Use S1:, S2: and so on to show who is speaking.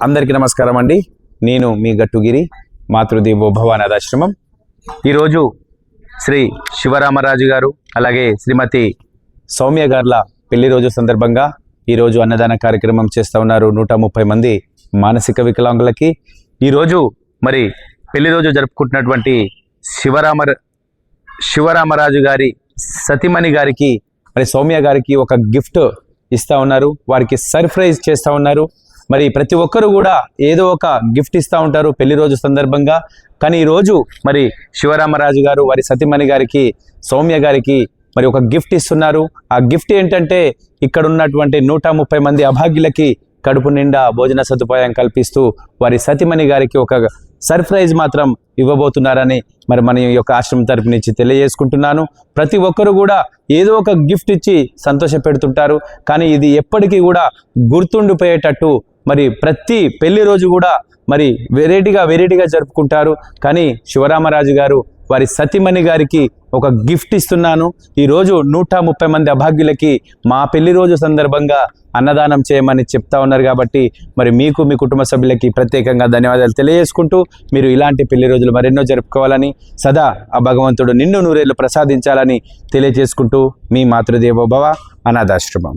S1: అందరికీ నమస్కారం అండి. నేను మీ గట్టుగిరి మాతృదేవో భవానాథాశ్రమం. ఈరోజు శ్రీ శివరామరాజు గారు అలాగే శ్రీమతి సౌమ్య గార్ల పెళ్ళి రోజు సందర్భంగా ఈరోజు అన్నదాన కార్యక్రమం చేస్తూ ఉన్నారు నూట ముప్పై మంది మానసిక వికలాంగులకి. ఈరోజు మరి పెళ్ళి రోజు జరుపుకుంటున్నటువంటి శివరామ శివరామరాజు గారి సతిమణి గారికి మరి సౌమ్య గారికి ఒక గిఫ్ట్ ఇస్తా ఉన్నారు. వారికి సర్ప్రైజ్ చేస్తూ ఉన్నారు. మరి ప్రతి ఒక్కరు కూడా ఏదో ఒక గిఫ్ట్ ఇస్తూ ఉంటారు పెళ్ళి రోజు సందర్భంగా. కానీ ఈరోజు మరి శివరామరాజు గారు వారి సతిమణి గారికి సౌమ్య గారికి మరి ఒక గిఫ్ట్ ఇస్తున్నారు. ఆ గిఫ్ట్ ఏంటంటే ఇక్కడ ఉన్నటువంటి నూట ముప్పై మంది అభాగ్యులకి కడుపు నిండా భోజన సదుపాయం కల్పిస్తూ వారి సతిమణి గారికి ఒక సర్ప్రైజ్ మాత్రం ఇవ్వబోతున్నారని మరి మన ఈ యొక్క ఆశ్రమం తరపు నుంచి తెలియజేసుకుంటున్నాను. ప్రతి ఒక్కరు కూడా ఏదో ఒక గిఫ్ట్ ఇచ్చి సంతోష పెడుతుంటారు కానీ ఇది ఎప్పటికీ కూడా గుర్తుండిపోయేటట్టు మరి ప్రతి పెళ్ళి రోజు కూడా మరి వెరైటీగా వెరైటీగా జరుపుకుంటారు. కానీ శివరామరాజు గారు వారి సతీమణి గారికి ఒక గిఫ్ట్ ఇస్తున్నాను. ఈరోజు నూట ముప్పై మంది అభాగ్యులకి మా పెళ్ళి రోజు సందర్భంగా అన్నదానం చేయమని చెప్తా ఉన్నారు కాబట్టి మరి మీకు మీ కుటుంబ సభ్యులకి ప్రత్యేకంగా ధన్యవాదాలు తెలియజేసుకుంటూ మీరు ఇలాంటి పెళ్ళి రోజులు మరెన్నో జరుపుకోవాలని సదా ఆ భగవంతుడు నిన్ను నూరేళ్ళు ప్రసాదించాలని తెలియజేసుకుంటూ మీ మాతృదేవోభవ అనాథాశ్రమం.